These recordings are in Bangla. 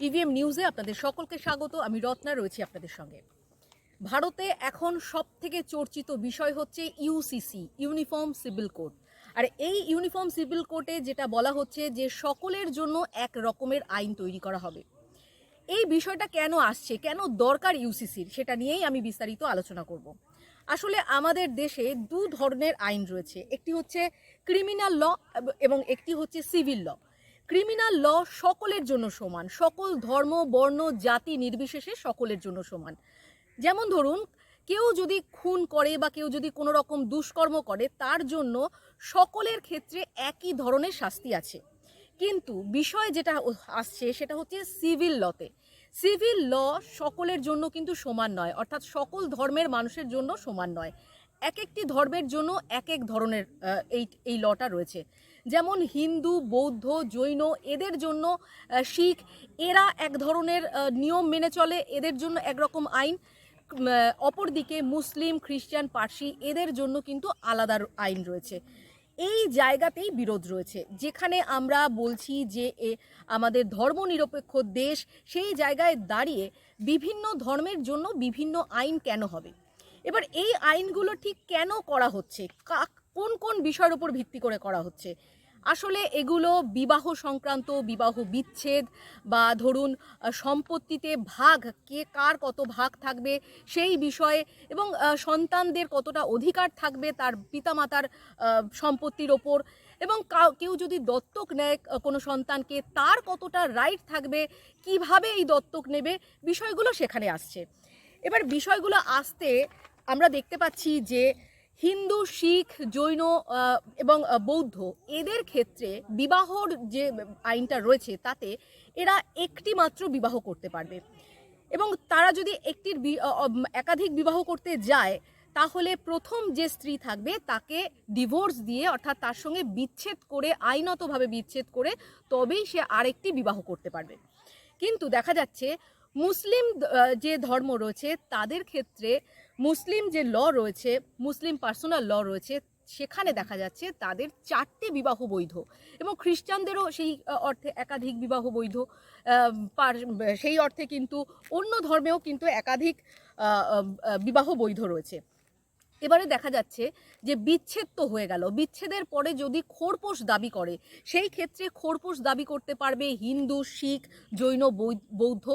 টিভিএম নিউজে আপনাদের সকলকে স্বাগত। আমি রত্না, রয়েছি আপনাদের সঙ্গে। ভারতে এখন সব থেকে চর্চিত বিষয় হচ্ছে ইউসিসি ইউনিফর্ম সিভিল কোড আর এই ইউনিফর্ম সিভিল কোডে যেটা বলা হচ্ছে যে সকলের জন্য এক রকমের আইন তৈরি করা হবে। এই বিষয়টা কেন আসছে? কেন দরকার ইউসিসির সেটা নিয়েই আমি বিস্তারিত আলোচনা করব। আসলে আমাদের দেশে দু ধরনের আইন রয়েছে। একটি হচ্ছে ক্রিমিনাল ল এবং একটি হচ্ছে সিভিল ল ক্রিমিনাল ল সকলের জন্য সমান। সকল ধর্ম, বর্ণ, জাতি নির্বিশেষে সকলের জন্য সমান। যেমন ধরুন, কেউ যদি খুন করে বা কেউ যদি কোনো রকম দুষ্কর্ম করে, তার জন্য সকলের ক্ষেত্রে একই ধরনের শাস্তি আছে। কিন্তু বিষয় যেটা আসছে সেটা হচ্ছে সিভিল লতে। সিভিল ল সকলের জন্য কিন্তু সমান নয়, অর্থাৎ সকল ধর্মের মানুষের জন্য সমান নয়। এক একটি ধর্মের জন্য এক এক ধরনের এই এই লটা রয়েছে। যেমন হিন্দু, বৌদ্ধ, জৈন, এদের জন্য শিখ, এরা এক ধরনের নিয়ম মেনে চলে, এদের জন্য একরকম আইন। অপরদিকে মুসলিম, খ্রিস্টান, পার্সি, এদের জন্য কিন্তু আলাদা আইন রয়েছে। এই জায়গাতেই বিরোধ রয়েছে। যেখানে আমরা বলছি যে, এ, আমাদের ধর্মনিরপেক্ষ দেশ, সেই জায়গায় দাঁড়িয়ে বিভিন্ন ধর্মের জন্য বিভিন্ন আইন কেন হবে? এবার এই আইনগুলো ঠিক কেন করা হচ্ছে? কোন কোন বিষয়ের উপর ভিত্তি করে করা হচ্ছে? আসলে এগুলো বিবাহ সংক্রান্ত, বিবাহ বিচ্ছেদ বা ধরুন সম্পত্তিতে ভাগ, কে কার কত ভাগ থাকবে সেই বিষয়ে এবং সন্তানদের কতটা অধিকার থাকবে তার পিতামাতার সম্পত্তির ওপর এবং কেউ যদি দত্তক নেয় কোনো সন্তানকে তার কতটা রাইট থাকবে, কীভাবে এই দত্তক নেবে, বিষয়গুলো সেখানে আসছে। এবার বিষয়গুলো আসতে আমরা দেখতে পাচ্ছি যে হিন্দু, শিখ, জৈন এবং বৌদ্ধ এদের ক্ষেত্রে বিবাহর যে আইনটা রয়েছে তাতে এরা একটি মাত্র বিবাহ করতে পারবে। এবং তারা যদি একটির একাধিক বিবাহ করতে যায়, তাহলে প্রথম যে স্ত্রী থাকবে তাকে ডিভোর্স দিয়ে অর্থাৎ তার সঙ্গে বিচ্ছেদ করে, আইনতভাবে বিচ্ছেদ করে তবেই সে আরেকটি বিবাহ করতে পারবে। কিন্তু দেখা যাচ্ছে মুসলিম যে ধর্ম রয়েছে তাদের ক্ষেত্রে মুসলিম যে ল রয়েছে, মুসলিম পার্সোনাল ল রয়েছে, সেখানে দেখা যাচ্ছে তাদের চারটে বিবাহ বৈধ এবং খ্রিস্টানদেরও সেই অর্থে একাধিক বিবাহ বৈধ। সেই অর্থে কিন্তু অন্য ধর্মেও কিন্তু একাধিক বিবাহ বৈধ রয়েছে। এবারে দেখা যাচ্ছে যে বিচ্ছেদ তো হয়ে গেল। বিচ্ছেদের পরে যদি খোরপোশ দাবি করে, সেই ক্ষেত্রে খোরপোশ দাবি করতে পারবে হিন্দু, শিখ, জৈন বৌদ্ধ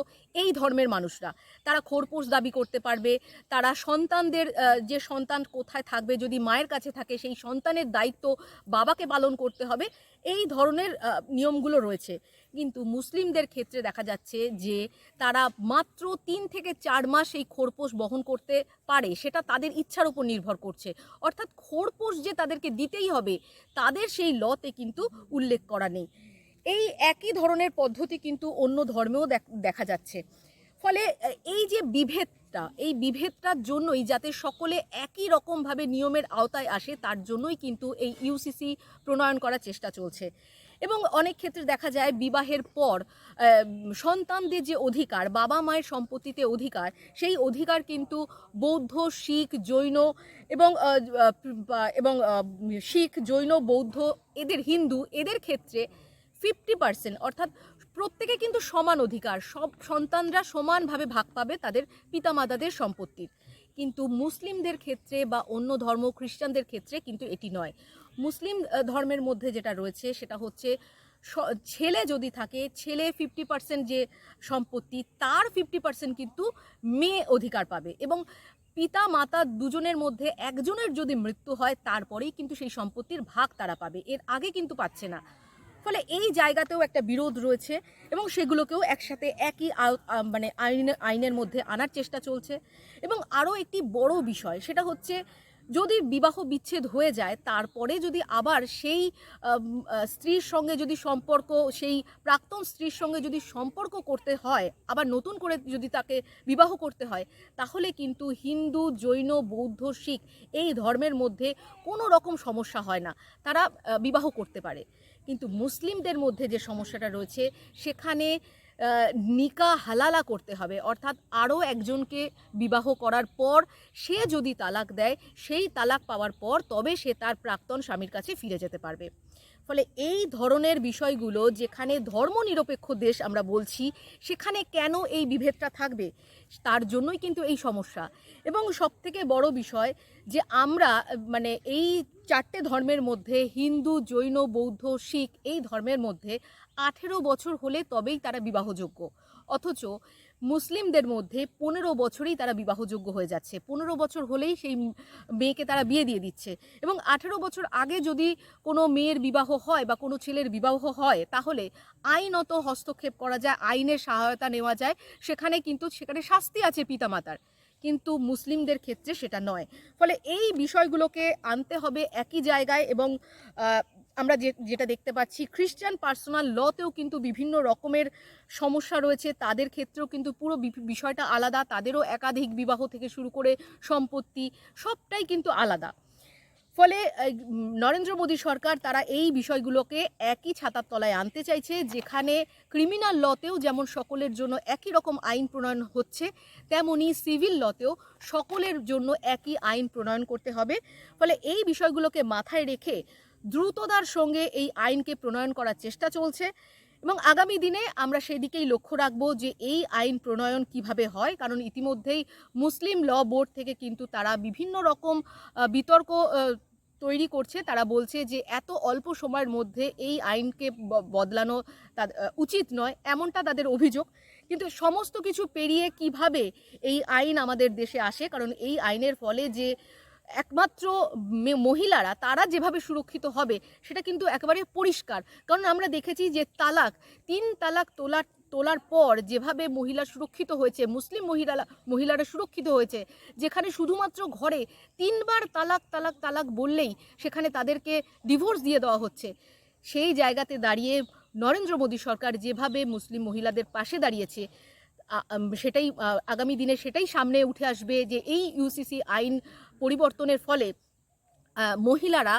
এই ধর্মের মানুষরা। তারা খোরপোশ দাবি করতে পারবে, তারা সন্তানদের যে সন্তান কোথায় থাকবে, যদি মায়ের কাছে থাকে, সেই সন্তানের দায়িত্ব বাবাকে পালন করতে হবে, এই ধরনের নিয়মগুলো রয়েছে। কিন্তু মুসলিমদের ক্ষেত্রে দেখা যাচ্ছে যে তারা মাত্র তিন থেকে চার মাস এই খোরপোশ বহন করতে পারে, সেটা তাদের ইচ্ছার উপর নির্ভর করছে। অর্থাৎ খোরপোশ যে তাদেরকে দিতেই হবে, তাদের সেই লতে কিন্তু উল্লেখ করা নেই। এই একই ধরনের পদ্ধতি কিন্তু অন্য ধর্মেও দেখা যাচ্ছে। ফলে এই যে বিভেদটা, এই বিভেদটার জন্যই যাতে সকলে একই রকমভাবে নিয়মের আওতায় আসে, তার জন্যই কিন্তু এই ইউসিসি প্রণয়ন করার চেষ্টা চলছে। এবং অনেক ক্ষেত্রে দেখা যায় বিবাহের পর সন্তানদের যে অধিকার, বাবা মায়ের সম্পত্তিতে অধিকার, সেই অধিকার কিন্তু বৌদ্ধ, শিখ, জৈন এবং এবং শিখ, জৈন, বৌদ্ধ, এদের হিন্দু, এদের ক্ষেত্রে ফিফটি পার্সেন্ট অর্থাৎ প্রত্যেকে কিন্তু সমান অধিকার। সব সন্তানরা সমানভাবে ভাগ পাবে তাদের পিতামাতাদের সম্পত্তির। কিন্তু মুসলিমদের ক্ষেত্রে বা অন্য ধর্ম খ্রিস্টানদের ক্ষেত্রে কিন্তু এটি নয়। মুসলিম ধর্মের মধ্যে যেটা রয়েছে সেটা হচ্ছে ছেলে যদি থাকে, ছেলে ফিফটি পার্সেন্ট যে সম্পত্তি, তার ফিফটি পার্সেন্ট কিন্তু মেয়ে অধিকার পাবে। এবং পিতা, মাতা দুজনের মধ্যে একজনের যদি মৃত্যু হয়, তারপরেই কিন্তু সেই সম্পত্তির ভাগ তারা পাবে। এর আগে কিন্তু পাচ্ছে না। ফলে এই জায়গাতেও একটা বিরোধ রয়েছে এবং সেগুলোকেও একসাথে একই মানে আইন, আইনের মধ্যে আনার চেষ্টা চলছে। এবং আরও একটি বড় বিষয়, সেটা হচ্ছে যদি বিবাহ বিচ্ছেদ হয়ে যায়, তারপরে যদি আবার সেই স্ত্রীর সঙ্গে যদি সম্পর্ক, সেই প্রাক্তন স্ত্রীর সঙ্গে যদি সম্পর্ক করতে হয়, আবার নতুন করে যদি তাকে বিবাহ করতে হয়, তাহলে কিন্তু হিন্দু, জৈন, বৌদ্ধ, শিখ এই ধর্মের মধ্যে কোনো রকম সমস্যা হয় না। তারা বিবাহ করতে পারে। কিন্তু মুসলিমদের মধ্যে যে সমস্যাটা রয়েছে, সেখানে নিকা হালালা করতে হবে। অর্থাৎ আরও একজনকে বিবাহ করার পর সে যদি তালাক দেয়, সেই তালাক পাওয়ার পর তবে সে তার প্রাক্তন স্বামীর কাছে ফিরে যেতে পারবে। ফলে এই ধরনের বিষয়গুলো যেখানে ধর্মনিরপেক্ষ দেশ আমরা বলছি, সেখানে কেন এই বিভেদটা থাকবে? তার জন্যই কিন্তু এই সমস্যা। এবং সবথেকে বড় বিষয় যে আমরা মানে এই চারটে ধর্মের মধ্যে, হিন্দু, জৈন, বৌদ্ধ, শিখ, এই ধর্মের মধ্যে আঠেরো বছর হলে তবেই তারা বিবাহযোগ্য। অথচ মুসলিমদের মধ্যে পনেরো বছরেই তারা বিবাহযোগ্য হয়ে যাচ্ছে। পনেরো বছর হলেই সেই মেয়েকে তারা বিয়ে দিয়ে দিচ্ছে। এবং আঠেরো বছর আগে যদি কোনো মেয়ের বিবাহ হয় বা কোনো ছেলের বিবাহ হয়, তাহলে আইনত হস্তক্ষেপ করা যায়, আইনের সহায়তা নেওয়া যায়। সেখানে কিন্তু সেখানে শাস্তি আছে পিতামাতার। কিন্তু মুসলিমদের ক্ষেত্রে সেটা নয়। ফলে এই বিষয়গুলোকে আনতে হবে একই জায়গায় এবং আমরা যে, যেটা দেখতে পাচ্ছি খ্রিস্টান পার্সোনাল লতেও কিন্তু বিভিন্ন রকমের সমস্যা রয়েছে। তাদের ক্ষেত্রেও কিন্তু পুরো বিষয়টা আলাদা। তাদেরও একাধিক বিবাহ থেকে শুরু করে সম্পত্তি সবটাই কিন্তু আলাদা। ফলে নরেন্দ্র মোদী সরকার তারা এই বিষয়গুলোকে একই ছাতার তলায় আনতে চাইছে, যেখানে ক্রিমিনাল লতেও যেমন সকলের জন্য একই রকম আইন প্রণয়ন হচ্ছে, তেমনি সিভিল লতেও সকলের জন্য একই আইন প্রণয়ন করতে হবে। ফলে এই বিষয়গুলোকে মাথায় রেখে দ্রুততার সঙ্গে এই আইনকে প্রণয়ন করার চেষ্টা চলছে। এবং আগামী দিনে আমরা সেদিকেই লক্ষ্য রাখব যে এই আইন প্রণয়ন কীভাবে হয়, কারণ ইতিমধ্যেই মুসলিম ল বোর্ড থেকে কিন্তু তারা বিভিন্ন রকম বিতর্ক তৈরি করছে। তারা বলছে যে এত অল্প সময়ের মধ্যে এই আইনকে বদলানো উচিত নয়, এমনটা তাদের অভিযোগ। কিন্তু সমস্ত কিছু পেরিয়ে কীভাবে এই আইন আমাদের দেশে আসে, কারণ এই আইনের ফলে যে একমাত্র মহিলারা তারা যেভাবে সুরক্ষিত হবে সেটা কিন্তু একেবারে পরিষ্কার। কারণ আমরা দেখেছি যে তালাক, তিন তালাক তোলার তোলার পর যেভাবে মহিলা সুরক্ষিত হয়েছে, মুসলিম মহিলা মহিলারা সুরক্ষিত হয়েছে, যেখানে শুধুমাত্র ঘরে তিনবার তালাক তালাক তালাক বললেই সেখানে তাদেরকে ডিভোর্স দিয়ে দেওয়া হচ্ছে। সেই জায়গাতে দাঁড়িয়ে নরেন্দ্র মোদী সরকার যেভাবে মুসলিম মহিলাদের পাশে দাঁড়িয়েছে সেটাই আগামী দিনে সেটাই সামনে উঠে আসবে যে এই ইউসিসি আইন পরিবর্তনের ফলে মহিলারা